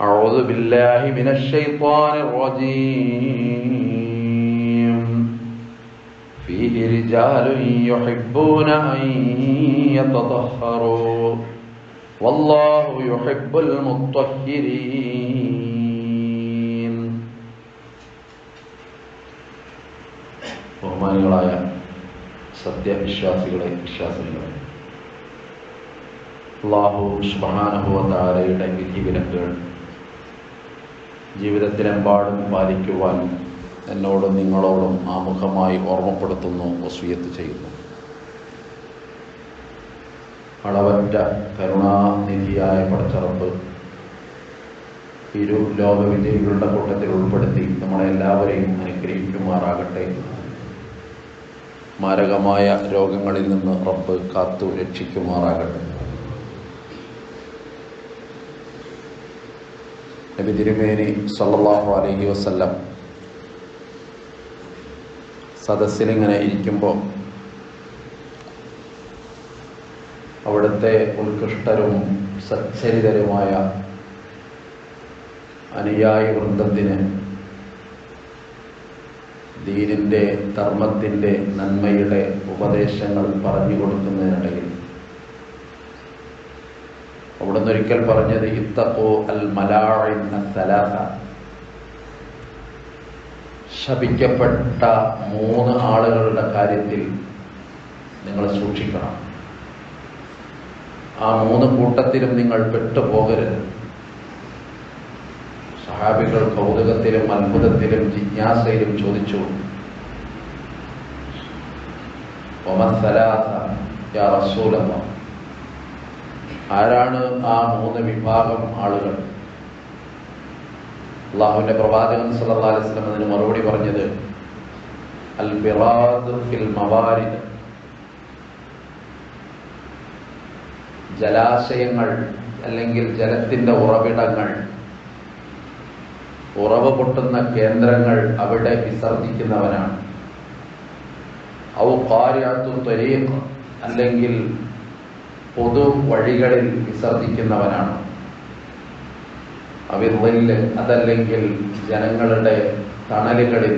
أعوذ بالله من الشيطان الرجيم فيه رجال يحبون أن يتطهروا والله يحب المطهرين ബഹുമാനികളായ സത്യവിശ്വാസികളെ വിശ്വാസികളെ അള്ളാഹു സുബാനുഭവത്താരയുടെ വിധിവിലക്കുകൾ ജീവിതത്തിലെമ്പാടും പാലിക്കുവാൻ എന്നോടും നിങ്ങളോടും ആമുഖമായി ഓർമ്മപ്പെടുത്തുന്നു വസൂയത്ത് ചെയ്യുന്നു. അളവറ്റ കരുണാനിധിയായ പടച്ചറപ്പ് ഇരു ലോകവിജയികളുടെ കൂട്ടത്തിൽ ഉൾപ്പെടുത്തി നമ്മളെ എല്ലാവരെയും അനുഗ്രഹിക്കുമാറാകട്ടെ. മാരകമായ രോഗങ്ങളിൽ നിന്ന് റബ്ബ് കാത്തു രക്ഷിക്കുമാറാകട്ടെ നബി തിരുമേനി സല്ലാഹു അലഹി വസല്ലം സദസ്സിലിങ്ങനെ ഇരിക്കുമ്പോൾ അവിടുത്തെ ഉത്കൃഷ്ടരും സച്ചരിതരുമായ അനുയായി വൃന്ദത്തിന് ദീനിന്റെ ധർമ്മത്തിന്റെ നന്മയുടെ ഉപദേശങ്ങൾ പറഞ്ഞു കൊടുക്കുന്നതിനിടയിൽ അവിടുന്ന് ഒരിക്കൽ പറഞ്ഞത് ഇത്തപ്പോ അൽ സലാസ. ശപിക്കപ്പെട്ട മൂന്ന് ആളുകളുടെ കാര്യത്തിൽ നിങ്ങൾ സൂക്ഷിക്കണം. ആ മൂന്ന് കൂട്ടത്തിലും നിങ്ങൾ പെട്ടുപോകരുത്. സഹാബികൾ കൗതുകത്തിലും അത്ഭുതത്തിലും ജിജ്ഞാസയിലും ചോദിച്ചു ആരാണ് ആ മൂന്ന് വിഭാഗം ആളുകൾ? അള്ളാഹുവിന്റെ പ്രവാചകൻ സല്ലല്ലാഹു അലൈഹി വസല്ലം അതിന് മറുപടി പറഞ്ഞത് അൽ മവാരിദ്. ജലാശയങ്ങൾ അല്ലെങ്കിൽ ജലത്തിന്റെ ഉറവിടങ്ങൾ ഉറവ് പൊട്ടുന്ന കേന്ദ്രങ്ങൾ അവിടെ വിസർജിക്കുന്നവനാണ്. ഔ അല്ലെങ്കിൽ പൊതു വഴികളിൽ വിസർജിക്കുന്നവനാണ് അവിർവല്ല് അതല്ലെങ്കിൽ ജനങ്ങളുടെ തണലുകളിൽ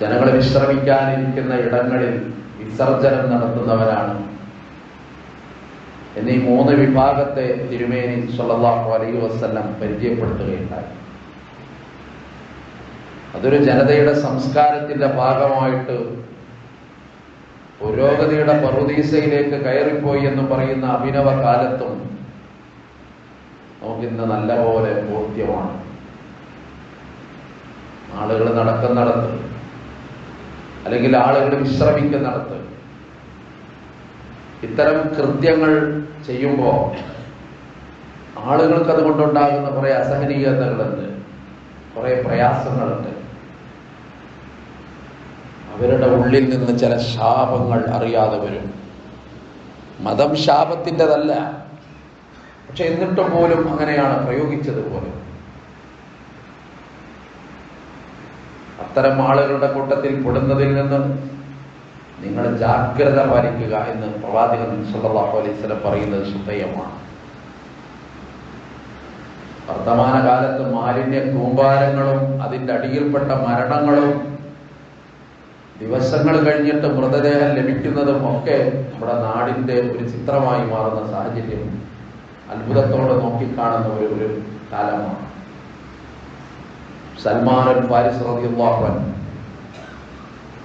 ജനങ്ങൾ വിശ്രമിക്കാനിരിക്കുന്ന ഇടങ്ങളിൽ വിസർജനം നടത്തുന്നവനാണ്. എന്നീ മൂന്ന് വിഭാഗത്തെ തിരുമേനി സല്ലല്ലാഹു അലൈഹി വസല്ലം പരിചയപ്പെടുത്തുകയുണ്ടായി. അതൊരു ജനതയുടെ സംസ്കാരത്തിന്റെ ഭാഗമായിട്ട് പുരോഗതിയുടെ പറുദീസയിലേക്ക് കയറിപ്പോയി എന്ന് പറയുന്ന അഭിനവ കാലത്തും നമുക്കിന്ന് നല്ലപോലെ ബോധ്യമാണ് ആളുകൾ നടക്കുന്നിടത്ത് അല്ലെങ്കിൽ ആളുകൾ വിശ്രമിക്കുന്നിടത്ത് ഇത്തരം കൃത്യങ്ങൾ ചെയ്യുമ്പോൾ ആളുകൾക്ക് അതുകൊണ്ടുണ്ടാകുന്ന കുറെ അസഹനീയതകളുണ്ട് കുറെ പ്രയാസങ്ങളുണ്ട്. അവരുടെ ഉള്ളിൽ നിന്ന് ചില ശാപങ്ങൾ അറിയാതെ വരും. മതം ശാപത്തിന്റെതല്ല. പക്ഷെ എന്നിട്ട് പോലും അങ്ങനെയാണ് പ്രയോഗിച്ചത് പോലും അത്തരം ആളുകളുടെ കൂട്ടത്തിൽ പെടുന്നതിൽ നിന്ന് നിങ്ങൾ ജാഗ്രത പാലിക്കുക എന്ന് പ്രവാചകൻ സല്ലല്ലാഹു അലൈഹി വസല്ലം പറയുന്നത് ശ്രദ്ധേയമാണ് വർത്തമാന കാലത്ത് മാലിന്യ കൂമ്പാരങ്ങളും അതിന്റെ അടിയിൽപ്പെട്ട മരണങ്ങളും ദിവസങ്ങൾ കഴിഞ്ഞിട്ട് മൃതദേഹം ലഭിക്കുന്നതും ഒക്കെ നമ്മുടെ നാടിന്റെ ഒരു ചിത്രമായി മാറുന്ന സാഹചര്യം അത്ഭുതത്തോടെ നോക്കിക്കാണുന്ന ഒരു ഒരു കാലമാണ്. സൽമാൻ ഫാരിസ് റളിയല്ലാഹു അൻഹു.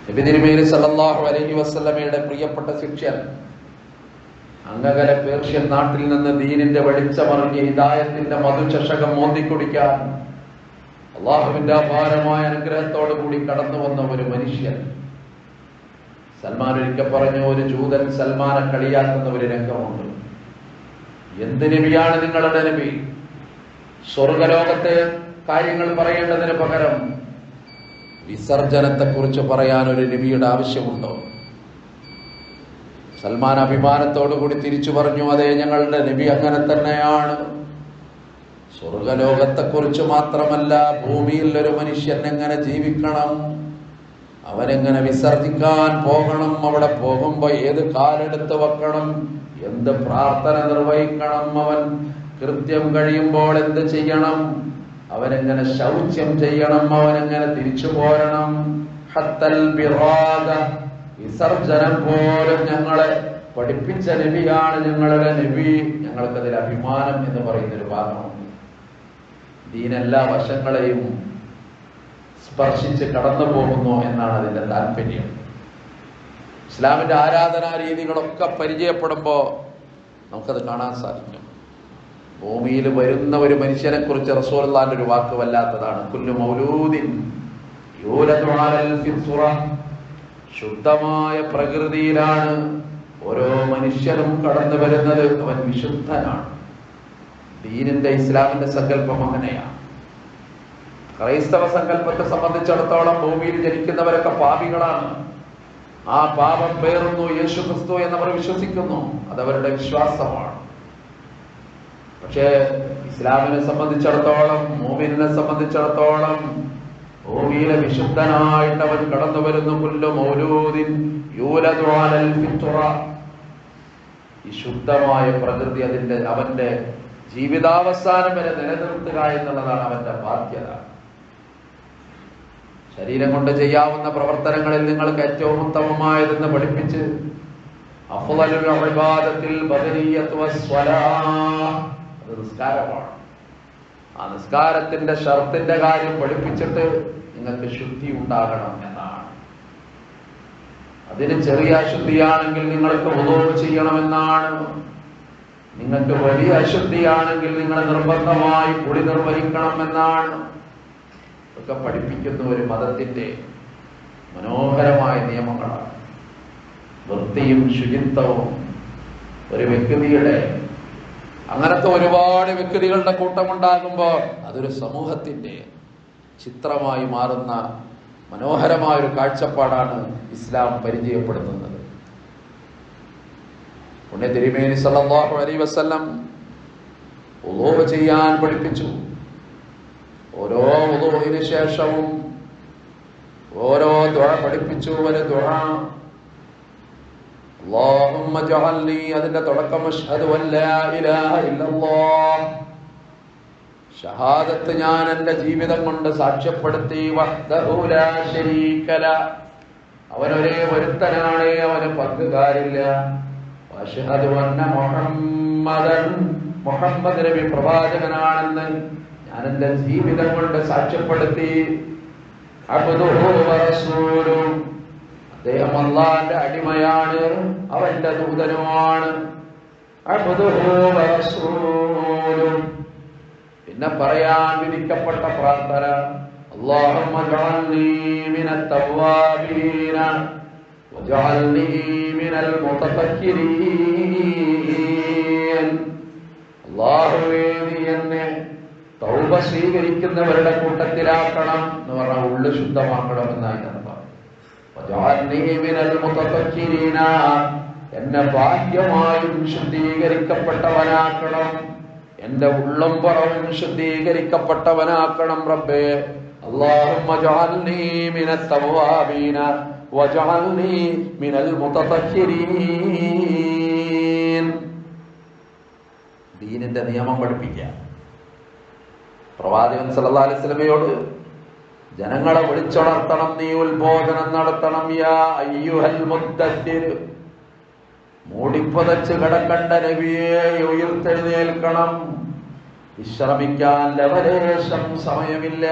നബി തിരുമേനി സല്ലല്ലാഹു അലൈഹി വസല്ലമയുടെ പ്രിയപ്പെട്ട ശിഷ്യൻ അങ്ങകല പേർഷ്യൻ നാട്ടിൽ നിന്ന് ദീനിന്റെ വെളിച്ചമറിഞ്ഞ് ഹിദായത്തിന്റെ മധുചഷകം മോന്തിക്കുടിക്കാൻ അള്ളാഹുവിന്റെ അപാരമായ അനുഗ്രഹത്തോടു കൂടി കടന്നു വന്ന ഒരു മനുഷ്യൻ. സൽമാൻ ഒരിക്കൽ പറഞ്ഞു ഒരു ജൂതൻ സൽമാനെ കളിയാക്കുന്ന ഒരു രംഗമുണ്ട്. എന്ത് നബിയാണ് നിങ്ങളുടെ നബി? സ്വർഗലോകത്തെ കാര്യങ്ങൾ പറയേണ്ടതിന് പകരം വിസർജനത്തെ കുറിച്ച് പറയാൻ ഒരു നബിയുടെ ആവശ്യമുണ്ടോ? സൽമാൻ അഭിമാനത്തോടു കൂടി തിരിച്ചു പറഞ്ഞു അതെ ഞങ്ങളുടെ നബി അങ്ങനെ തന്നെയാണ്. സ്വർഗലോകത്തെക്കുറിച്ച് മാത്രമല്ല ഭൂമിയിൽ ഒരു മനുഷ്യൻ എങ്ങനെ ജീവിക്കണം? അവനെങ്ങനെ വിസർജിക്കാൻ പോകണം? അവിടെ പോകുമ്പോ ഏത് കാലെടുത്ത് വെക്കണം? എന്ത് പ്രാർത്ഥന നിർവഹിക്കണം അവൻ? കൃത്യം കഴിയുമ്പോൾ എന്ത് ചെയ്യണം? അവനെങ്ങനെ ശൗച്യം ചെയ്യണം? അവനെങ്ങനെ തിരിച്ചു പോരണം? ഹത്തൽ വിസർജനം പോലും ഞങ്ങളെ പഠിപ്പിച്ച നബിയാണ് ഞങ്ങളുടെ നബി. ഞങ്ങൾക്കതിൽ അഭിമാനം എന്ന് പറയുന്ന ഒരു ഭാഗമുണ്ട്. ദീനെല്ലാ വശങ്ങളെയും സ്പർശിച്ച് കടന്നു പോകുന്നു എന്നാണ് അതിന്റെ താല്പര്യം. ഇസ്ലാമിന്റെ ആരാധനാ രീതികളൊക്കെ പരിചയപ്പെടുമ്പോൾ നമുക്കത് കാണാൻ സാധിക്കും. ഭൂമിയിൽ വരുന്ന ഒരു മനുഷ്യനെ കുറിച്ച് റസൂലുള്ളാന്റെ ഒരു വാക്ക് വല്ലാത്തതാണ്. കുല്ലു മൗലൂദിൻ ശുദ്ധമായ പ്രകൃതിയിലാണ് ഓരോ മനുഷ്യനും കടന്നു വരുന്നത് അവൻ വിശുദ്ധനാണ്. ദീനിന്റെ ഇസ്ലാമിന്റെ സങ്കല്പം അങ്ങനെയാണ്. ക്രൈസ്തവ സങ്കല്പത്തെ സംബന്ധിച്ചിടത്തോളം ഭൂമിയിൽ ജനിക്കുന്നവരൊക്കെ പാപികളാണ്. ആ പാപം പേറുന്നു യേശു ക്രിസ്തു എന്നവർ വിശ്വസിക്കുന്നു. അതവരുടെ വിശ്വാസമാണ്. പക്ഷേ ഇസ്ലാമിനെ സംബന്ധിച്ചിടത്തോളം മോമിനെ സംബന്ധിച്ചിടത്തോളം ഭൂമിയിലെ വിശുദ്ധനായിട്ട് അവൻ കടന്നു വരുന്നു പുല്ലു ഈ ശുദ്ധമായ പ്രകൃതി അതിന്റെ അവന്റെ ജീവിതാവസാനം വരെ നിലനിർത്തുക എന്നുള്ളതാണ് അവന്റെ ബാധ്യത. ശരീരം കൊണ്ട് ചെയ്യാവുന്ന പ്രവർത്തനങ്ങളിൽ നിങ്ങൾക്ക് ഏറ്റവും ഉത്തമമായതെന്ന് പഠിപ്പിച്ച് നിസ്കാരമാണ്. ആ നിസ്കാരത്തിന്റെ ഷർത്തിന്റെ കാര്യം പഠിപ്പിച്ചിട്ട് നിങ്ങൾക്ക് ശുദ്ധി ഉണ്ടാകണം എന്നാണ്. അതിന് ചെറിയ അശുദ്ധിയാണെങ്കിൽ നിങ്ങൾക്ക് ഉദവ് ചെയ്യണമെന്നാണ്. നിങ്ങൾക്ക് വലിയ അശുദ്ധിയാണെങ്കിൽ നിങ്ങൾ നിർബന്ധമായി കുടി നിർവഹിക്കണം എന്നാണ്. ഒക്കെ പഠിപ്പിക്കുന്ന ഒരു മതത്തിന്റെ മനോഹരമായ നിയമങ്ങളാണ്. വൃത്തിയും ശുചിത്വവും ഒരു വ്യക്തിയുടെ അങ്ങനത്തെ ഒരുപാട് വ്യക്തികളുടെ കൂട്ടമുണ്ടാകുമ്പോൾ അതൊരു സമൂഹത്തിന്റെ ചിത്രമായി മാറുന്ന മനോഹരമായ ഒരു കാഴ്ചപ്പാടാണ് ഇസ്ലാം പരിചയപ്പെടുത്തുന്നത്. പുണ്യ തിരുമേനി സല്ലാഹു അലൈ വസ്ലം ചെയ്യാൻ പഠിപ്പിച്ചു. ഓരോ ഉളൂഹിന് ശേഷവും ഓരോ ദുആ പഠിപ്പിച്ചു ഒരു ദുആ اللهم اجعلني അതിന്റെ തുടക്കം അഷ്ഹദു അൻ ലാ ഇലാഹ ഇല്ലല്ലാഹ് ഷഹാദത്ത് ഞാൻ എൻ്റെ ജീവിതം കൊണ്ട് സാക്ഷ്യപ്പെടുത്തി വഹ്ദഹു ലാ ശരീക ല അവനൊരേ ഒരുത്തനാണ് അവന് പങ്കുകാരില്ല അഷ്ഹദു അന്ന മുഹമ്മദൻ മുഹമ്മദ് നബി പ്രവാചകനാണെന്ന് ഞാനെന്റെ ജീവിതം കൊണ്ട് സാക്ഷ്യപ്പെടുത്തി അദ്ദേഹം അള്ളാന്റെ അടിമയാണ് അവന്റെ ദൂതനുമാണ്. പിന്നെ പറയാൻ വിധിക്കപ്പെട്ട പ്രാർത്ഥന അള്ളാഹമ്മീമിനെ തൗബ സ്വീകരിക്കുന്നവരുടെ കൂട്ടത്തിലാക്കണം എന്ന് പറഞ്ഞാൽ ഉള്ളു ശുദ്ധമാക്കണം എന്നായിട്ടാണ് പറഞ്ഞത്. എന്നെ ബാഹ്യമായും ശുദ്ധീകരിക്കപ്പെട്ടവനാക്കണം. എന്റെ ഉള്ളം പറവും ശുദ്ധീകരിക്കപ്പെട്ടവനാക്കണം റബ്ബേ. ദീനിന്റെ നിയമം പഠിപ്പിക്കാം പ്രവാചകൻ സല്ലല്ലാഹു അലൈഹി വസല്ലമയോട് ജനങ്ങളെ വിളിച്ചുണർത്തണം നീ ഉത്ബോധനം നടത്തണം യാ അയ്യുഹൽ മുദ്ദത്തിർ മൂടിപ്പതച്ച് കിടക്കണ്ട നബിയെ ഉയർത്തെഴുന്നേൽക്കണം. വിശ്രമിക്കാൻ ലവലേശം സമയമില്ല.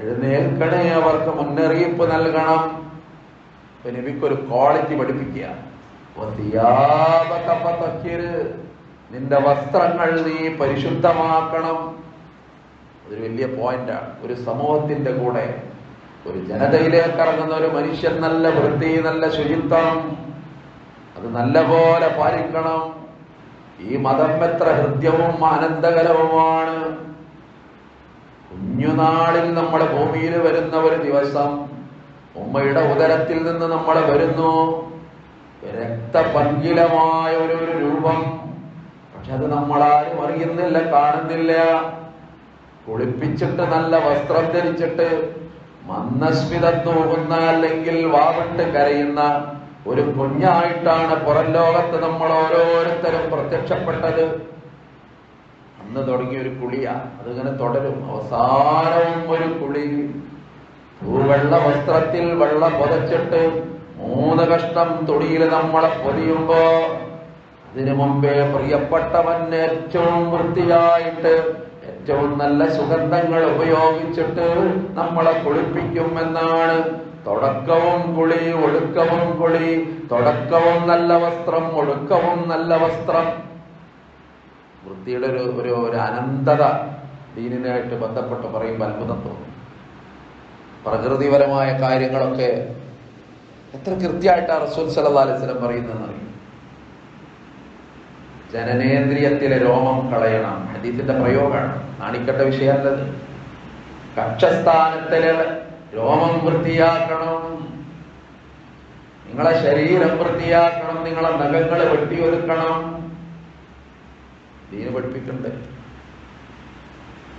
എഴുന്നേൽക്കണേ അവർക്ക് മുന്നറിയിപ്പ് നൽകണം. നബിക്കൊരു ക്വാളിറ്റി പഠിപ്പിക്കുക. നിന്റെ വസ്ത്രങ്ങൾ നീ പരിശുദ്ധമാക്കണം. അതൊരു വലിയ പോയിന്റാണ്. ഒരു സമൂഹത്തിന്റെ കൂടെ ഒരു ജനതയിലേക്ക് ഇറങ്ങുന്ന ഒരു മനുഷ്യൻ നല്ല വൃത്തി നല്ല ശുചിത്വം അത് നല്ല പോലെ പാലിക്കണം. ഈ മതം എത്ര ഹൃദ്യവും ആനന്ദകരവുമാണ്. കുഞ്ഞുനാളിൽ നമ്മുടെ ഭൂമിയിൽ വരുന്ന ഒരു ദിവസം ഉമ്മയുടെ ഉദരത്തിൽ നിന്ന് നമ്മൾ വരുന്നു. രക്തപങ്കിലമായ ഒരു രൂപം. പക്ഷെ അത് നമ്മളാരും അറിയുന്നില്ല കാണുന്നില്ല. കുളിപ്പിച്ചിട്ട് നല്ല വസ്ത്രം ധരിച്ചിട്ട് മന്ദസ്മിതം തൂകുന്ന അല്ലെങ്കിൽ വാവിട്ട് കരയുന്ന ഒരു കുഞ്ഞായിട്ടാണ് പുറം ലോകത്ത് നമ്മൾ ഓരോരുത്തരും പ്രത്യക്ഷപ്പെട്ടത്. അന്ന് തുടങ്ങിയ ഒരു കുളിയാ. അതിങ്ങനെ തുടരും. അവസാനവും ഒരു കുളി. വെള്ള വസ്ത്രത്തിൽ വെള്ളം പുതച്ചിട്ട് മൂന്ന് കഷ്ടം തൊടിയിൽ നമ്മളെ പൊതിയുമ്പോ അതിനു മുമ്പേ പ്രിയപ്പെട്ടവൻ ഏറ്റവും വൃത്തിയായിട്ട് ഏറ്റവും നല്ല സുഗന്ധങ്ങൾ ഉപയോഗിച്ചിട്ട് നമ്മളെ കുളിപ്പിക്കുമെന്നാണ്. തുടക്കവും കുളി ഒടുക്കവും കുളി. തുടക്കവും നല്ല വസ്ത്രം ഒടുക്കവും നല്ല വസ്ത്രം. വൃത്തിയുടെ ഒരു ഒരു ഒരു അനന്തത ദീനിനായിട്ട് ബന്ധപ്പെട്ട് പറയുമ്പോൾ അത്ഭുതം തോന്നും. പ്രകൃതിപരമായ കാര്യങ്ങളൊക്കെ എത്ര കൃത്യമായിട്ടാണ് റസൂൽ സല്ലല്ലാഹു അലൈഹി വസല്ലം പറയുന്നതെന്ന് ജനനേന്ദ്രിയത്തിലെ രോമം കളയണം. ഹദീസിന്റെ പ്രയോഗമാണ്. നാണിക്കട്ട വിഷയമല്ലത്. കക്ഷസ്ഥാനത്തിലെ രോമം വൃത്തിയാക്കണം. നിങ്ങളെ ശരീരം വൃത്തിയാക്കണം. നിങ്ങളെ നഖങ്ങൾ വെട്ടിയൊരുക്കണം. ദീന് പഠിപ്പിക്കണ്ടേ.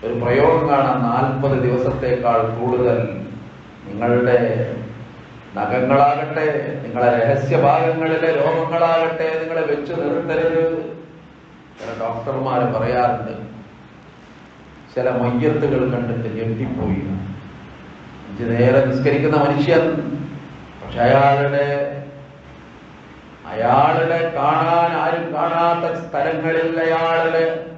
ഒരു പ്രയോഗം കാണാൻ നാൽപ്പത് ദിവസത്തേക്കാൾ കൂടുതൽ നിങ്ങളുടെ നഖങ്ങളാകട്ടെ നിങ്ങളെ രഹസ്യഭാഗങ്ങളിലെ രോഗങ്ങളാകട്ടെ നിങ്ങളെ വെച്ചു നിർത്തരുത്. ചില ഡോക്ടർമാർ പറയാറുണ്ട് ചില മയ്യത്തുകൾ കണ്ടിട്ട് ഞെട്ടിപ്പോയി. നേരെ നിസ്കരിക്കുന്ന മനുഷ്യൻ പക്ഷെ അയാളുടെ അയാളുടെ കാണാൻ ആരും കാണാത്ത സ്ഥലങ്ങളിൽ അയാളുടെ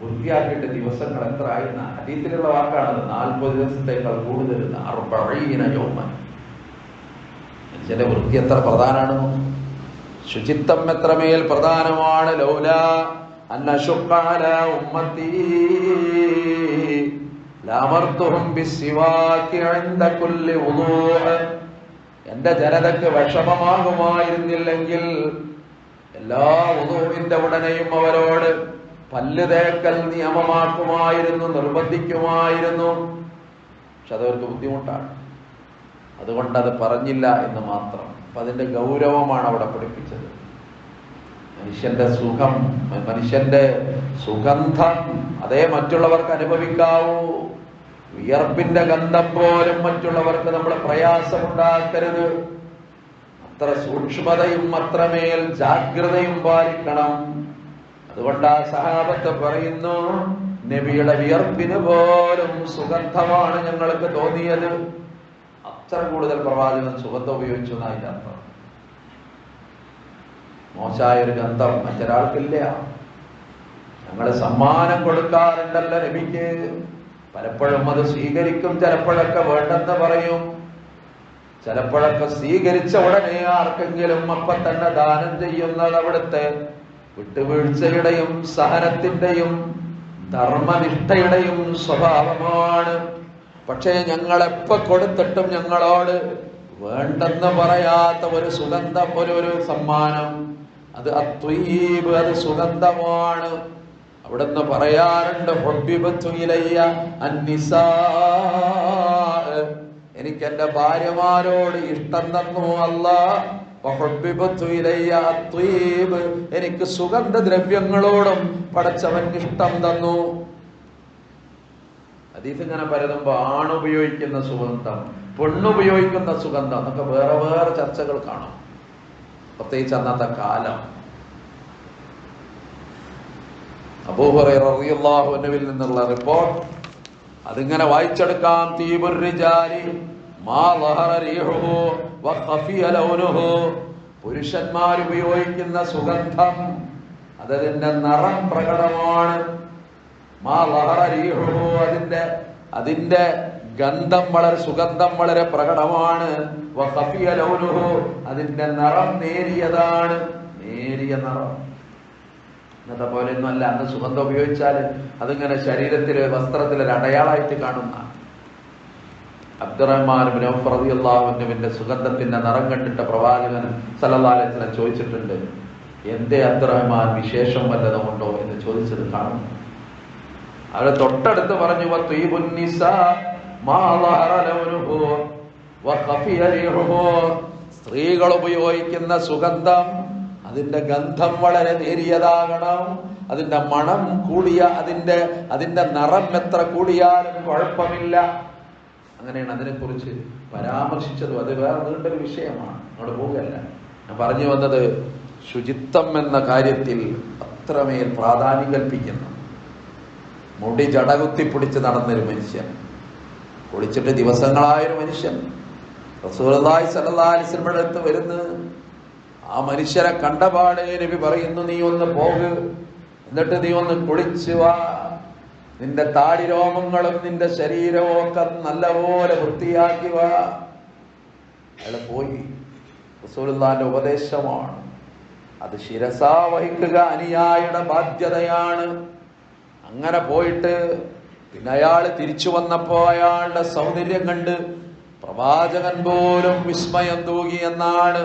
വൃത്തിയാക്കിയിട്ട് ദിവസങ്ങൾ എത്ര ആയിരുന്ന? അതീതിലുള്ള വാക്കാണത് നാൽപ്പത് ദിവസത്തേക്കാൾ കൂടുതൽ അറുപഴീന യോമൻ. മനുഷ്യന്റെ വൃത്തി എത്ര പ്രധാനമാണ് ശുചിത്വം എത്രമേൽ പ്രധാനമാണ് ലൗല അന്നശുക്കാല ഉമ്മത്തി. എന്റെ ജനതക്ക് വിഷമമാകുമായിരുന്നില്ലെങ്കിൽ എല്ലാ ഉദുവിന്റെ ഉടനെയും അവരോട് പല്ല് തേക്കൽ നിയമമാക്കുമായിരുന്നു നിർബന്ധിക്കുമായിരുന്നു. പക്ഷെ അതവർക്ക് ബുദ്ധിമുട്ടാണ്. അതുകൊണ്ട് അത് പറഞ്ഞില്ല എന്ന് മാത്രം. അപ്പൊ അതിന്റെ ഗൗരവമാണ് അവിടെ പഠിപ്പിച്ചത്. മനുഷ്യന്റെ സുഖം മനുഷ്യന്റെ സുഗന്ധം അതേ മറ്റുള്ളവർക്ക് അനുഭവിക്കാവൂ. വിയർപ്പിന്റെ ഗന്ധം പോലും മറ്റുള്ളവർക്ക് നമ്മൾ പ്രയാസമുണ്ടാക്കരുത്. അത്ര സൂക്ഷ്മതയും അത്രമേൽ ജാഗ്രതയും പാലിക്കണം. അതുകൊണ്ട് ആ സഹാബത്ത് പറയുന്നു നബിയുടെ വിയർപ്പിന് പോലും സുഗന്ധമാണ് ഞങ്ങൾക്ക് തോന്നിയത്. അത്ര കൂടുതൽ പ്രവാചകൻ സുഖത്തെ ഉപയോഗിച്ചു എന്നാ അതിന്റെ അർത്ഥം മോശമായ ഒരു ഗന്ധം മറ്റൊരാൾക്കില്ല. ഞങ്ങൾ സമ്മാനം കൊടുക്കാറുണ്ടല്ലോ രവിക്ക് പലപ്പോഴും അത് സ്വീകരിക്കും ചിലപ്പോഴൊക്കെ വേണ്ടെന്ന് പറയും. ചിലപ്പോഴൊക്കെ സ്വീകരിച്ച ഉടനെ ആർക്കെങ്കിലും അപ്പൊ തന്നെ ദാനം ചെയ്യുന്നത് അവിടുത്തെ വിട്ടുവീഴ്ചയുടെയും സഹനത്തിന്റെയും ധർമ്മനിഷ്ഠയുടെയും സ്വഭാവമാണ്. പക്ഷേ ഞങ്ങൾ എപ്പോ കൊടുത്തിട്ടും ഞങ്ങളോട് വേണ്ടെന്ന് പറയാത്ത ഒരു സുഗന്ധം ഒരു ഒരു സമ്മാനം. അത് അത്വീബ് അത് സുഗന്ധമാണ്. അവിടുന്ന് പറയാറുണ്ട് എനിക്ക് എന്റെ ഭാര്യമാരോട് ഇഷ്ടം തന്നു അല്ല. എനിക്ക് സുഗന്ധദ്രവ്യങ്ങളോടും പടച്ചവൻ ഇഷ്ടം തന്നു. ഹദീസ് ഇങ്ങനെ പരതുമ്പോ ആണുപയോഗിക്കുന്ന സുഗന്ധം പെണ്ണുപയോഗിക്കുന്ന സുഗന്ധം എന്നൊക്കെ വേറെ വേറെ ചർച്ചകൾ കാണാം. പ്രത്യേകിച്ച് അന്നത്തെ കാലം. അബൂഹുറിയാഹുനുവിൽ നിന്നുള്ള റിപ്പോർട്ട് അതിങ്ങനെ വായിച്ചെടുക്കാം. ലൗനുഹു. പുരുഷന്മാർ ഉപയോഗിക്കുന്ന സുഗന്ധം അതതിന്റെ നിറം പ്രകടമാണ്. മാ അതിന്റെ അതിന്റെ ഗന്ധം വളരെ സുഗന്ധം വളരെ പ്രകടമാണ്. അതിന്റെ നിറം നേരിയതാണ്. നേരിയ നിറം. ഇന്നത്തെ പോലെ ഒന്നും അല്ല. അന്ന് സുഗന്ധം ഉപയോഗിച്ചാൽ അതിങ്ങനെ ശരീരത്തിൽ വസ്ത്രത്തിൽ ഒരു അടയാളമായിട്ട് കാണുന്ന അബ്ദുറഹ്മാൻ അള്ളാഹുവിന്റെ സുഗന്ധത്തിന്റെ നിറം കണ്ടിട്ട് പ്രവാചകൻ സലഹ്ലാലത്തിനെ ചോദിച്ചിട്ടുണ്ട് എന്തേ അബ്ദുറഹ്മാൻ വിശേഷം വല്ലതുമുണ്ടോ? എന്ന് ചോദിച്ചത് കാണുന്നു. അവരെ തൊട്ടടുത്ത് പറഞ്ഞു. സ്ത്രീകൾ ഉപയോഗിക്കുന്ന സുഗന്ധം അതിന്റെ ഗന്ധം വളരെ നേരിയതാകണം. അതിന്റെ മണം കൂടിയ അതിന്റെ അതിന്റെ നിറം എത്ര കൂടിയാലും കുഴപ്പമില്ല. അങ്ങനെയാണ് അതിനെക്കുറിച്ച് പരാമർശിച്ചത്. അത് വേറെ നീണ്ടൊരു വിഷയമാണ്. അങ്ങോട്ട് പോവുകയല്ല. ഞാൻ പറഞ്ഞു വന്നത് ശുചിത്വം എന്ന കാര്യത്തിൽ അത്രമേൽ പ്രാധാന്യം കൽപ്പിക്കുന്നു. മുടി ജടകുത്തി പിടിച്ച് നടന്നൊരു മനുഷ്യൻ. കുളിച്ചിട്ട് ദിവസങ്ങളായൊരു മനുഷ്യൻ. റസൂലായി സലതാലിസിനടുത്ത് അടുത്ത് വരുന്നു. ആ മനുഷ്യനെ കണ്ടപാടെ നബി പറയുന്നു നീ ഒന്ന് പോക്. എന്നിട്ട് നീ ഒന്ന് കുളിച്ചു വാ. നിന്റെ താടി രോമങ്ങളും നിന്റെ ശരീരവും ഒക്കെ നല്ലപോലെ വൃത്തിയാക്കി വാ. അയാൾ പോയി. റസൂലുള്ളാന്റെ ഉപദേശമാണ്. അത് ശിരസാ വഹിക്കുക അനുയായിയുടെ ബാധ്യതയാണ്. അങ്ങനെ പോയിട്ട് പിന്നെ അയാൾ തിരിച്ചു വന്നപ്പോ അയാളുടെ സൗന്ദര്യം കണ്ട് പ്രവാചകൻ പോലും വിസ്മയം തൂകി എന്നാണ്.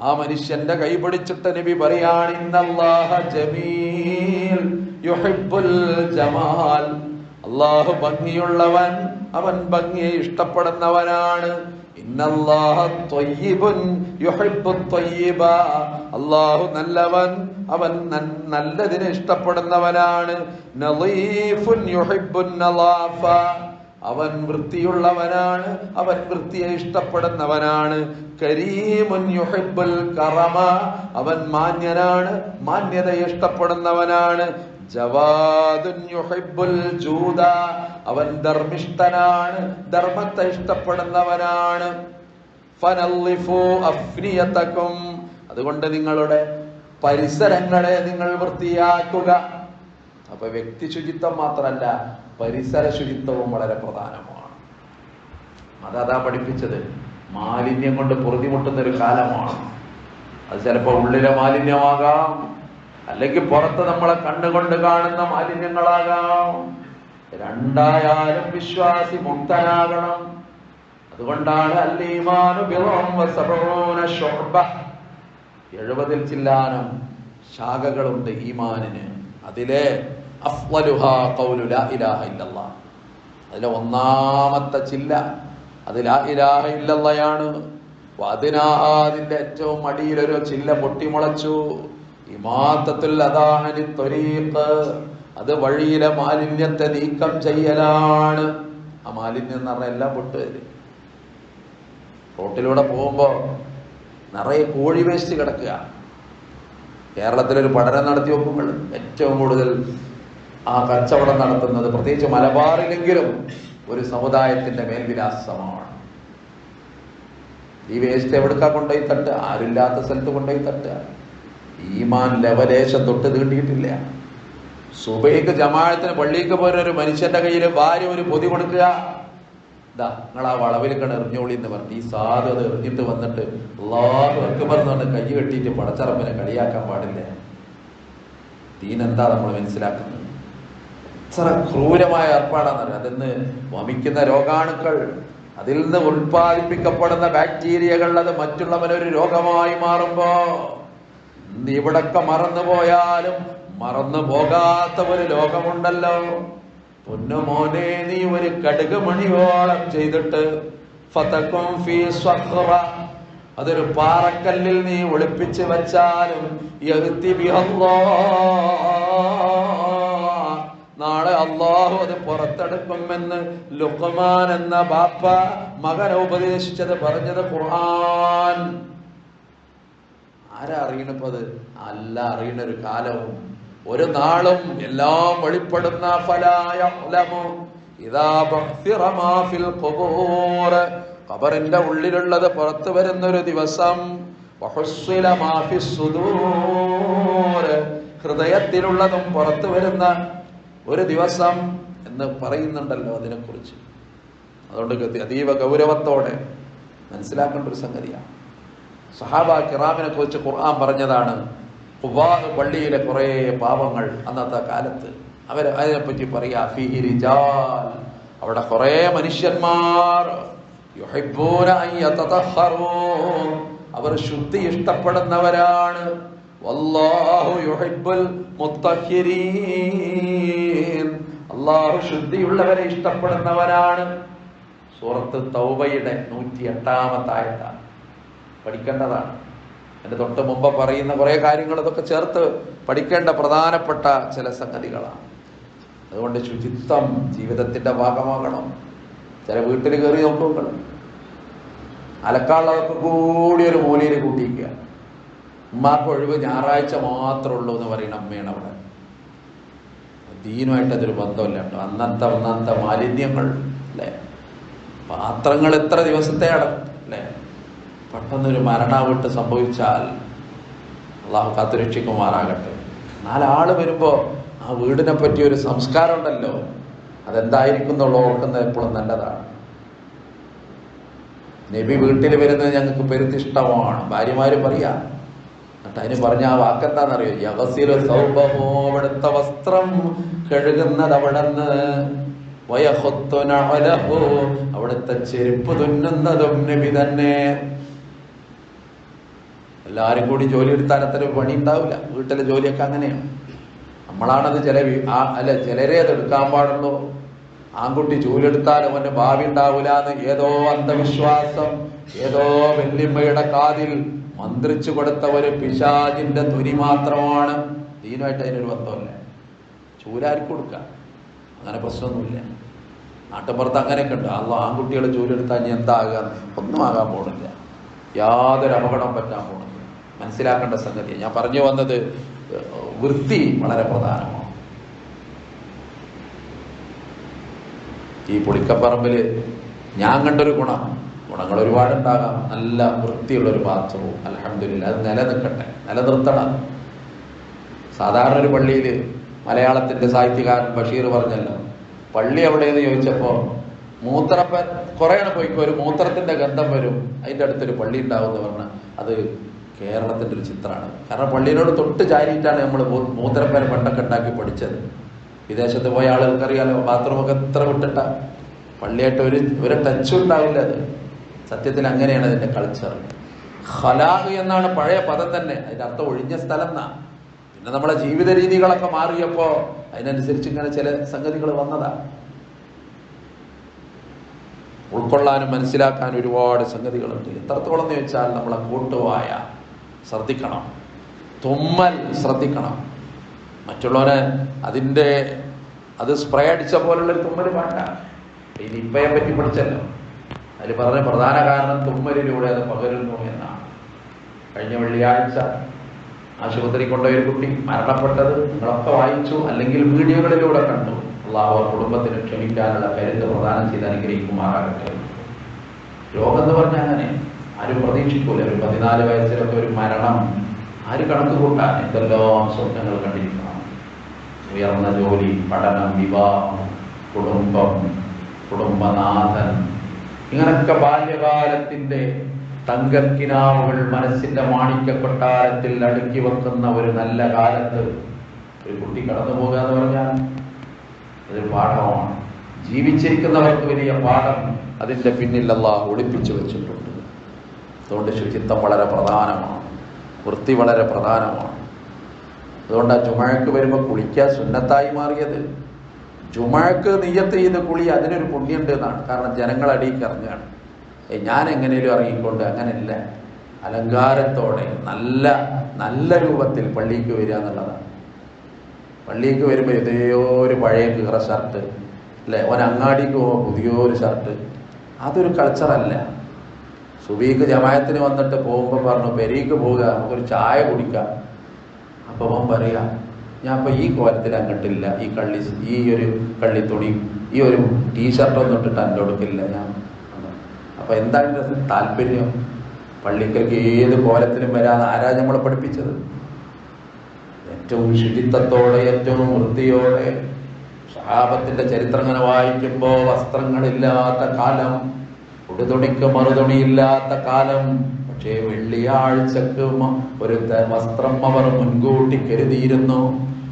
ആ മനുഷ്യന്റെ കൈ പിടിച്ചിട്ട് നബി പറയാണ് അള്ളാഹു ഭംഗിയുള്ളവൻ അവൻ ഭംഗിയെ ഇഷ്ടപ്പെടുന്നവനാണ്. അള്ളാഹു നല്ലവൻ അവൻ നല്ലതിനെ ഇഷ്ടപ്പെടുന്നവനാണ്. അവൻ വൃത്തിയുള്ളവനാണ് അവൻ വൃത്തിയെ ഇഷ്ടപ്പെടുന്നവനാണ്. കരീമുൻ കറമ. അവൻ മാന്യനാണ് മാന്യതയെ ഇഷ്ടപ്പെടുന്നവനാണ്. അവൻ ധർമ്മിഷ്ഠനാണ് ധർമ്മത്തെ ഇഷ്ടപ്പെടുന്നവനാണ്. അതുകൊണ്ട് നിങ്ങളുടെ പരിസരങ്ങളെ നിങ്ങൾ വൃത്തിയാക്കുക. അപ്പൊ വ്യക്തി ശുചിത്വം മാത്രമല്ല പരിസര ശുചിത്വവും വളരെ പ്രധാനമാണ്. അതതാ പഠിപ്പിച്ചത്. മാലിന്യം കൊണ്ട് പൊറുതിമുട്ടുന്ന ഒരു കാലമാണ്. അത് ചിലപ്പോ ഉള്ളിലെ മാലിന്യമാകാം അല്ലെങ്കിൽ പുറത്ത് നമ്മളെ കണ്ണുകൊണ്ട് കാണുന്ന മാലിന്യങ്ങളാകാം. രണ്ടായാലും വിശ്വാസി മുക്തനാകണം. അതുകൊണ്ടാണ് എഴുപതിൽ ചില്ലാനം ശാഖകളുണ്ട് ഈമാനിന്. അതിലെ അതിലെ ഒന്നാമത്തെ ചില്ല അതിൽ ഇലാഹ ഇല്ലല്ലയാണ്. അതിന്റെ ഏറ്റവും അടിയിലൊരു ചില്ല പൊട്ടിമുളച്ചു. ഇമാത്തത്തുൽ അദാഹനി ത്വരീഖ്. അത് വഴിയിലെ മാലിന്യത്തെ നീക്കം ചെയ്യലാണ്. ആ മാലിന്യം എന്ന് പറഞ്ഞാൽ എല്ലാം പൊട്ടുവരും റോട്ടിലൂടെ പോകുമ്പോ നിറയെ കോഴി വേസ്റ്റ് കിടക്കുക. കേരളത്തിലൊരു പഠനം നടത്തി നോക്കുമ്പോൾ ഏറ്റവും കൂടുതൽ ആ കച്ചവടം നടത്തുന്നത് പ്രത്യേകിച്ച് മലബാറിലെങ്കിലും ഒരു സമുദായത്തിന്റെ മേൽവിലാസമാണ്. ഈ വേസ്റ്റ് എവിടുക്കാ കൊണ്ടുപോയി തട്ടുക? ആരില്ലാത്ത സ്ഥലത്ത് കൊണ്ടുപോയി തട്ടുക. ഈമാൻ ലവലേശം തൊട്ട് തീണ്ടിയിട്ടില്ല സുബൈക്ക് ജമാഴത്തിന് പള്ളിക്ക് പോരുന്ന ഒരു മനുഷ്യന്റെ കയ്യിൽ ഭാര്യ ഒരു പൊതി കൊടുക്കുക. ഇതാ നിങ്ങൾ ആ വളവിൽ കണ്ട് എറിഞ്ഞോളി എന്ന് പറഞ്ഞു ഈ സാധു അത് എറിഞ്ഞിട്ട് വന്നിട്ട് അള്ളാഹു അക്ബർ എന്ന് പറഞ്ഞ് കൈ കെട്ടിയിട്ട് പടച്ചറപ്പിനെ കളിയാക്കാൻ പാടില്ല. ദീനെന്താ നമ്മൾ മനസ്സിലാക്കുന്നത്? എത്ര ക്രൂരമായ ഏർപ്പാടാണെന്നറിയാം അതിന്ന് വമിക്കുന്ന രോഗാണുക്കൾ അതിൽ നിന്ന് ഉൽപ്പാദിപ്പിക്കപ്പെടുന്ന ബാക്ടീരിയകൾ അത് മറ്റുള്ളവനൊരു രോഗമായി മാറുമ്പോ ഇന്ന് ഇവിടൊക്കെ മറന്നു പോയാലും മറന്നു പോകാത്ത ഒരു ലോകമുണ്ടല്ലോ പൊന്നുമോനെ നീ ഒരു കടുക് മണിയോളം ചെയ്തിട്ട് അതൊരു പാറക്കല്ലിൽ നീ ഒളിപ്പിച്ച് വെച്ചാലും. നാളെ അള്ളാഹു അത് പുറത്തെടുക്കുമെന്ന് ലുക്കുമാൻ എന്ന ബാപ്പ മകനെ ഉപദേശിച്ചത് പറഞ്ഞത് ഖുർആൻ ആരാ അറിയണപ്പോ അത് അല്ല അറിയണ ഒരു കാലവും ഒരു നാളും എല്ലാം വെളിപ്പെടുന്ന ഖബറിന്റെ ഉള്ളിലുള്ളത് പുറത്തു വരുന്ന ഒരു ദിവസം ഹൃദയത്തിലുള്ളതും പുറത്തു വരുന്ന ഒരു ദിവസം എന്ന് പറയുന്നുണ്ടല്ലോ അതിനെക്കുറിച്ച്. അതുകൊണ്ട് അതീവ ഗൗരവത്തോടെ മനസ്സിലാക്കേണ്ട ഒരു സംഗതിയാണ്. സഹാബ കിറാമിനെ കുറിച്ച് ഖുർആൻ പറഞ്ഞതാണ് ഖുബാ പള്ളിയിലെ കുറേ പാവങ്ങൾ അന്നത്തെ കാലത്ത് അവർ അതിനെപ്പറ്റി പറയാ ഫീഹി റിജാൽ അവിടെ കുറേ മനുഷ്യന്മാർ. അവർ ശുദ്ധി ഇഷ്ടപ്പെടുന്നവരാണ് അള്ളാഹു ശുദ്ധിയുള്ളവരെ ഇഷ്ടപ്പെടുന്നവരാണ് സൂറത്ത് തൗബയുടെ നൂറ്റി എട്ടാമത്തെ ആയത്താണ് പഠിക്കേണ്ടതാണ്. എന്റെ തൊട്ട് മുമ്പ് പറയുന്ന കുറേ കാര്യങ്ങൾ ഇതൊക്കെ ചേർത്ത് പഠിക്കേണ്ട പ്രധാനപ്പെട്ട ചില സംഗതികളാണ്. അതുകൊണ്ട് ശുചിത്വം ജീവിതത്തിന്റെ ഭാഗമാകണം. ചില വീട്ടിൽ കയറി നോക്കുമ്പോൾ അലക്കാനുള്ളതൊക്കെ കൂടി ഒരു മൂലയിൽ കൂട്ടിയിരിക്കുക ഉമ്മാർക്ക് ഒഴിവ് ഞായറാഴ്ച മാത്രമേ ഉള്ളൂ എന്ന് പറയുന്ന അമ്മയാണ് അവിടെ. ദീനുമായിട്ട് അതൊരു ബന്ധമില്ല കേട്ടോ. അന്നത്തെ അന്നത്തെ മാലിന്യങ്ങൾ അല്ലേ? പാത്രങ്ങൾ എത്ര ദിവസത്തെ അടക്കും പെട്ടെന്നൊരു മരണാവിട്ട് സംഭവിച്ചാൽ അള്ളാഹു കാത്തുരക്ഷിക്കുമാറാകട്ടെ നാലാൾ വരുമ്പോൾ ആ വീടിനെ പറ്റി ഒരു സംസ്കാരം ഉണ്ടല്ലോ. അതെന്തായിരിക്കും എന്നുള്ള ഓർക്കുന്നത് എപ്പോഴും നല്ലതാണ്. നബി വീട്ടിൽ വരുന്നത് ഞങ്ങൾക്ക് പെരുത്തിഷ്ടമാണ്. ഭാര്യമാര് പറയാ എന്നിട്ട് അതിന് പറഞ്ഞ ആ വാക്കെന്താണെന്നറിയോ യവസിലു സൗബഹോ അവിടുത്തെ വസ്ത്രം കഴുകുന്നത് അവിടുന്ന് അവിടുത്തെ ചെരുപ്പ് തുന്നുന്നതും നബി തന്നെ. എല്ലാവരും കൂടി ജോലി എടുത്താൽ അത്ര പണി ഉണ്ടാവില്ല. വീട്ടിലെ ജോലിയൊക്കെ അങ്ങനെയാണ്. നമ്മളാണത് ചില അല്ല ചിലരെ അത് എടുക്കാൻ പാടുള്ളൂ. ആൺകുട്ടി ജോലി എടുത്താൽ അവന്റെ ഭാവി ഉണ്ടാവില്ല എന്ന് ഏതോ അന്ധവിശ്വാസം ഏതോ വെല്ലിമ്മയുടെ കാതിൽ മന്ത്രിച്ചു കൊടുത്ത ഒരു പിശാചിന്റെ ധ്വനി മാത്രമാണ് ദീനുമായിട്ട് അതിനൊരു ബന്ധമില്ല ചൂലാർക്ക് കൊടുക്കാം. അങ്ങനെ പ്രശ്നമൊന്നുമില്ല. നാട്ടുപുറത്ത് അങ്ങനെയൊക്കെ ഉണ്ട്. അതോ ആൺകുട്ടികൾ ജോലി എടുത്താൽ ഇനി എന്താകുക ഒന്നും ആകാൻ പോണില്ല യാതൊരു അപകടം പറ്റാൻ പോണില്ല മനസ്സിലാക്കേണ്ട സംഗതി ഞാൻ പറഞ്ഞു വന്നത് വൃത്തി വളരെ പ്രധാനമാണ്. ഈ പുളിക്കപ്പറമ്പിൽ ഞാൻ കണ്ടൊരു ഗുണം. ഗുണങ്ങൾ ഒരുപാടുണ്ടാകാം. നല്ല വൃത്തിയുള്ള ഒരു ബാത്റൂം അലഹമില്ല അത് നിലനിൽക്കട്ടെ. നിലനിർത്തണം. സാധാരണ ഒരു പള്ളിയിൽ മലയാളത്തിന്റെ സാഹിത്യകാരൻ ബഷീർ പറഞ്ഞല്ലോ പള്ളി എവിടെയെന്ന് ചോദിച്ചപ്പോ മൂത്രപ്പൻ കുറേ പോയിക്കോ ഒരു മൂത്രത്തിന്റെ ഗന്ധം വരും. അതിന്റെ അടുത്തൊരു പള്ളി ഉണ്ടാവും എന്ന് പറഞ്ഞാൽ അത് കേരളത്തിന്റെ ഒരു ചിത്രമാണ്. കാരണം പള്ളിയിലോട് തൊട്ട് ചാരിയിട്ടാണ് നമ്മൾ മൂത്രപ്പേരെ പണ്ടൊക്കെ ഉണ്ടാക്കി പഠിച്ചത്. വിദേശത്ത് പോയ ആളുകൾക്കറിയാലോ ബാത്റൂമൊക്കെ എത്ര വിട്ടിട്ട. പള്ളിയായിട്ട് ഒരു ഒരു ടച്ചും ഉണ്ടാവില്ല അത്. സത്യത്തിൽ അങ്ങനെയാണ് അതിന്റെ കൾച്ചർ ഹലാഹ് എന്നാണ് പഴയ പദം തന്നെ. അതിന്റെ അർത്ഥം ഒഴിഞ്ഞ സ്ഥലം എന്നാ പിന്നെ നമ്മളെ ജീവിത രീതികളൊക്കെ മാറിയപ്പോ അതിനനുസരിച്ച് ഇങ്ങനെ ചില സംഗതികൾ വന്നതാ. ഉൾക്കൊള്ളാനും മനസ്സിലാക്കാനും ഒരുപാട് സംഗതികളുണ്ട്. എത്രത്തോളം എന്ന് വെച്ചാൽ നമ്മളെ കൂട്ടുവായ ശ്രദ്ധിക്കണം. തുമ്മൽ ശ്രദ്ധിക്കണം. മറ്റുള്ളവരെ അതിന്റെ അത് സ്പ്രേ അടിച്ച പോലുള്ള തുമ്മൽ വേണ്ട. ഇനി ഇപ്പയെ പറ്റി പഠിച്ചല്ലോ. അതിൽ പറഞ്ഞ പ്രധാന കാരണം തുമ്മലിലൂടെ അത് പകരുന്നു എന്നാണ്. കഴിഞ്ഞ വെള്ളിയാഴ്ച ആശുപത്രി കൊണ്ടുപോയ ഒരു കുട്ടി മരണപ്പെട്ടത് നിങ്ങളൊക്കെ വായിച്ചു അല്ലെങ്കിൽ വീഡിയോകളിലൂടെ കണ്ടു. അള്ളാഹു കുടുംബത്തിന് ക്ഷമിക്കാനുള്ള കരുത്ത് പ്രദാനം ചെയ്ത് അനുഗ്രഹിക്കുമാറാകട്ടെ. രോഗം എന്ന് പറഞ്ഞാൽ അങ്ങനെ. ആരും പ്രതീക്ഷിക്കൂല. ഒരു പതിനാല് വയസ്സിലൊക്കെ ഒരു മരണം. ആര് കണക്ക് കൂട്ടാൻ? എന്തെല്ലാം സ്വപ്നങ്ങൾ കണ്ടിരിക്കണം. ഉയർന്ന ജോലി പഠനം വിവാഹം കുടുംബം കുടുംബനാഥൻ. ഇങ്ങനൊക്കെ ബാല്യകാലത്തിന്റെ തങ്കക്കിനാവുകൾ മനസ്സിന്റെ മാണിക്ക കൊട്ടാരത്തിൽ അടുക്കി വെക്കുന്ന ഒരു നല്ല കാലത്ത് ഒരു കുട്ടി കടന്നു പോകുക എന്ന് പറഞ്ഞാൽ അതൊരു പാഠമാണ്. ജീവിച്ചിരിക്കുന്നവർക്ക് വലിയ പാഠം അതിന്റെ പിന്നിൽ ഒളിപ്പിച്ചു വെച്ചിട്ടുണ്ട്. അതുകൊണ്ട് ശുചിത്വം വളരെ പ്രധാനമാണ്. വൃത്തി വളരെ പ്രധാനമാണ്. അതുകൊണ്ട് ആ ജുമഴക്ക് വരുമ്പോൾ കുളിക്കാൻ സുന്നത്തായി മാറിയത്. ജുമഴക്ക് നെയ്യത്ത് ചെയ്ത് കുളി അതിനൊരു പുണ്യമുണ്ട് എന്നാണ്. കാരണം ജനങ്ങൾ അടിയിക്ക് ഇറങ്ങുകയാണ് ഞാൻ എങ്ങനെയും ഇറങ്ങിക്കൊണ്ട് അങ്ങനെയല്ല അലങ്കാരത്തോടെ നല്ല നല്ല രൂപത്തിൽ പള്ളിക്ക് വരിക എന്നുള്ളതാണ്. പള്ളിക്ക് വരുമ്പോൾ ഇതേയോ ഒരു പഴയ കീറ ഷർട്ട് അല്ലേ? ഓൻ അങ്ങാടിക്ക് പോകുമ്പോൾ പുതിയൊരു ഷർട്ട് അതൊരു കൾച്ചറല്ല സുബീക്ക് ജമായത്തിന് വന്നിട്ട് പോകുമ്പോൾ പറഞ്ഞു പെരീക്ക് പോവുക നമുക്കൊരു ചായ കുടിക്കാം. അപ്പോൾ അവൻ പറയാ ഞാൻ ഇപ്പൊ ഈ കോലത്തിൽ അങ്ങട്ടില്ല. ഈ കള്ളി ഈ ഒരു കള്ളി തുണി ഈ ഒരു ടീഷർട്ടൊന്നും ഇട്ടിട്ട് എന്റെ കൊടുക്കില്ല ഞാൻ. അപ്പോൾ എന്താണ് എന്റെ താല്പര്യം? പള്ളിക്കൽക്ക് ഏത് കോലത്തിലും വരാൻ ആരാ നമ്മളെ പഠിപ്പിച്ചത്? ഏറ്റവും ശുചിത്വത്തോടെ ഏറ്റവും വൃത്തിയോടെ ഷഹാബത്തിന്റെ ചരിത്രം ഇങ്ങനെ വായിക്കുമ്പോ വസ്ത്രങ്ങളില്ലാത്ത കാലം ഉടുതുണിക്ക് മറുതുണിയില്ലാത്ത കാലം. പക്ഷേ വെള്ളിയാഴ്ചക്ക് ഒരു വസ്ത്രം അവർ മുൻകൂട്ടി കരുതിയിരുന്നു.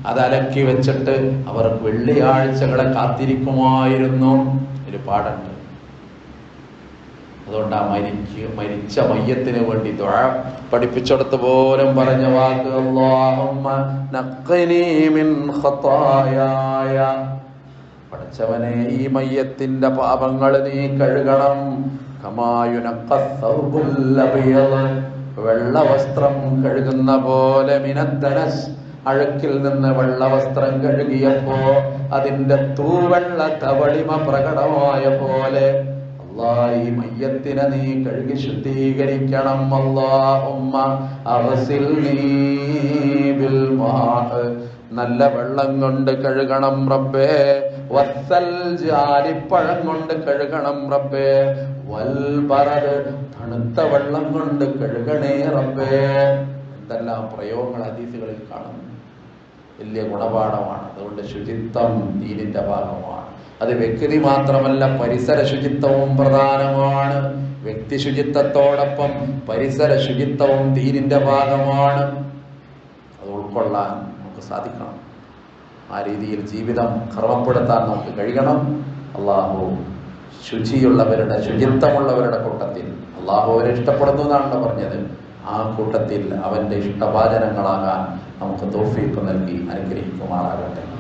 അത് അലക്കി വെച്ചിട്ട് അവർ വെള്ളിയാഴ്ചകളെ കാത്തിരിക്കുമായിരുന്നു. ഒരു പാടുണ്ട് അതുകൊണ്ട് ആ മരിക്ക് മരിച്ച മയ്യത്തിന് വേണ്ടി പഠിപ്പിച്ചെടുത്ത് പോലും പറഞ്ഞ വാക്ക് മിൻ പഠിച്ചവനെ ഈ മയ്യത്തിന്റെ പാപങ്ങൾ നീ കഴുകണം. വെള്ളവസ്ത്രം കഴുകുന്ന പോലെ മിനദ്ദനസ്. അഴുക്കിൽ നിന്ന് വെള്ളവസ്ത്രം കഴുകിയപ്പോ അതിന്റെ തൂവെള്ള തവളിമ പ്രകടമായ പോലെ. ഈ മയ്യത്തിനെ നീ കഴുകി ശുദ്ധീകരിക്കണം. അല്ലാഹുമ്മ അഗ്സിൽനീ ബിൽ മാഅ് നല്ല വെള്ളം കൊണ്ട് കഴുകണം റബ്ബേ. വസ്സൽ ജാലിപ്പഴം കൊണ്ട് കഴുകണം റബ്ബേ. വൽ ബറദ് തണുത്ത വെള്ളം കൊണ്ട് കഴുകണേ റബ്ബേ. എന്തെല്ലാം പ്രയോഗങ്ങൾ ഹദീസുകളിൽ കാണുന്നു. വലിയ ഗുണപാഠമാണ്. അതുകൊണ്ട് ശുചിത്വം ദീനിന്റെ ഭാഗമാണ്. അത് വ്യക്തി മാത്രമല്ല പരിസര ശുചിത്വവും പ്രധാനമാണ്. വ്യക്തി ശുചിത്വത്തോടൊപ്പം പരിസര ശുചിത്വവും ദീനിന്റെ ഭാഗമാണ്. അത് ഉൾക്കൊള്ളാൻ നമുക്ക് സാധിക്കണം. ആ രീതിയിൽ ജീവിതം ക്രമപ്പെടുത്താൻ നമുക്ക് കഴിയണം. അള്ളാഹു ശുചിയുള്ളവരുടെ ശുചിത്വമുള്ളവരുടെ കൂട്ടത്തിൽ അള്ളാഹു അവരെ ഇഷ്ടപ്പെടുന്നു എന്നാണല്ലോ പറഞ്ഞത്. ആ കൂട്ടത്തിൽ അവന്റെ ഇഷ്ടഭാചനങ്ങളാകാൻ നമുക്ക് തോഫീക്ക് നൽകി അനുഗ്രഹിക്കുമാറാകട്ടെ.